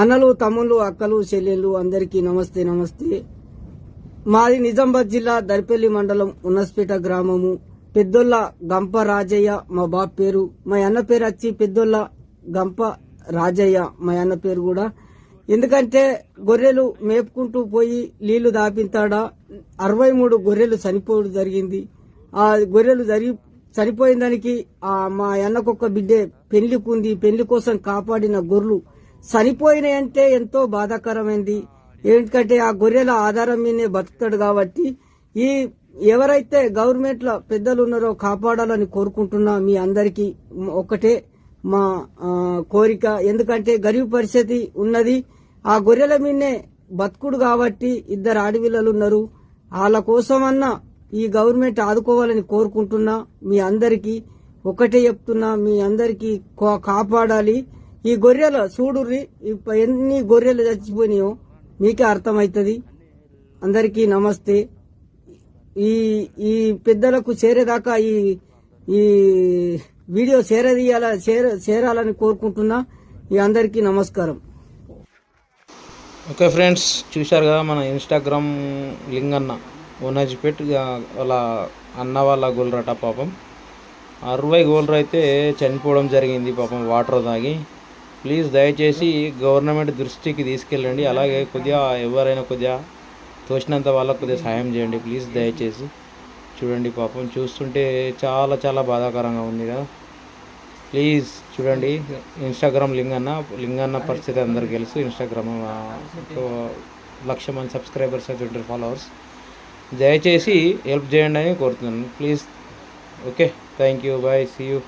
అన్నలు తమ్ముళ్ళు అక్కలు చెల్లెళ్ళు అందరికీ నమస్తే నమస్తే. మాది నిజామాబాద్ జిల్లా దర్పల్లి మండలం ఉన్నస్పేట గ్రామము. పెద్దొల్ల గంప రాజయ్య మా బాబు పేరు. మా అన్న పేరు వచ్చి పెద్దొల్ల గంప రాజయ్య మా అన్న పేరు కూడా. ఎందుకంటే గొర్రెలు మేపుకుంటూ పోయి నీళ్ళు దాపింతాడా అరవై మూడు గొర్రెలు చనిపోవడం జరిగింది. ఆ గొర్రెలు జరిగి చనిపోయిన దానికి మా అన్నకొక్క బిడ్డే పెళ్ళికుంది పెళ్ళి కోసం కాపాడిన గొర్రెలు చనిపోయినాయంటే ఎంతో బాధాకరమైంది. ఎందుకంటే ఆ గొర్రెల ఆధారం మీదనే బతుకుతాడు కాబట్టి ఈ ఎవరైతే గవర్నమెంట్లో పెద్దలు ఉన్నారో కాపాడాలని కోరుకుంటున్నా మీ అందరికీ ఒకటే మా కోరిక. ఎందుకంటే గరీబ్ పరిస్థితి ఉన్నది. ఆ గొర్రెల మీదనే బతుకుడు కాబట్టి ఇద్దరు ఆడపిల్లలు ఉన్నారు వాళ్ళ కోసమన్నా ఈ గవర్నమెంట్ ఆదుకోవాలని కోరుకుంటున్నా మీ అందరికీ. ఒకటే చెప్తున్నా మీ అందరికీ కా- కాపాడాలి. ఈ గొర్రెలు చూడుర్రి ఎన్ని గొర్రెలు చచ్చిపోయినాయో మీకే అర్థమవుతుంది అందరికీ నమస్తే. ఈ ఈ పెద్దలకు చేరేదాకా ఈ ఈ వీడియో చేరదీయాల చేర చేరాలని కోరుకుంటున్నా. ఈ అందరికీ నమస్కారం. ఓకే ఫ్రెండ్స్ చూశారు కదా మన ఇన్స్టాగ్రామ్ లింక్ అన్న ఓనాజిపేట్ వాళ్ళ అన్న వాళ్ళ గోల్రట పాపం. అరవై గోల్ర అయితే చనిపోవడం జరిగింది పాపం వాటర్ తాగి. ప్లీజ్ దయచేసి గవర్నమెంట్ దృష్టికి తీసుకెళ్ళండి. అలాగే కొద్దిగా ఎవరైనా కొద్దిగా తోచినంత వాళ్ళకు కొద్దిగా సాయం చేయండి. ప్లీజ్ దయచేసి. చూడండి పాపం చూస్తుంటే చాలా చాలా బాధాకరంగా ఉంది కదా. ప్లీజ్ చూడండి. ఇన్స్టాగ్రామ్ లింక్ అన్న లింక్ అన్న పరిస్థితి అందరికి తెలుసు. ఇన్స్టాగ్రామ్ లక్ష మంది సబ్స్క్రైబర్స్ అయితే ఉంటారు ఫాలోవర్స్ దయచేసి హెల్ప్ చేయండి అని కోరుతున్నాను. Please okay thank you bye see you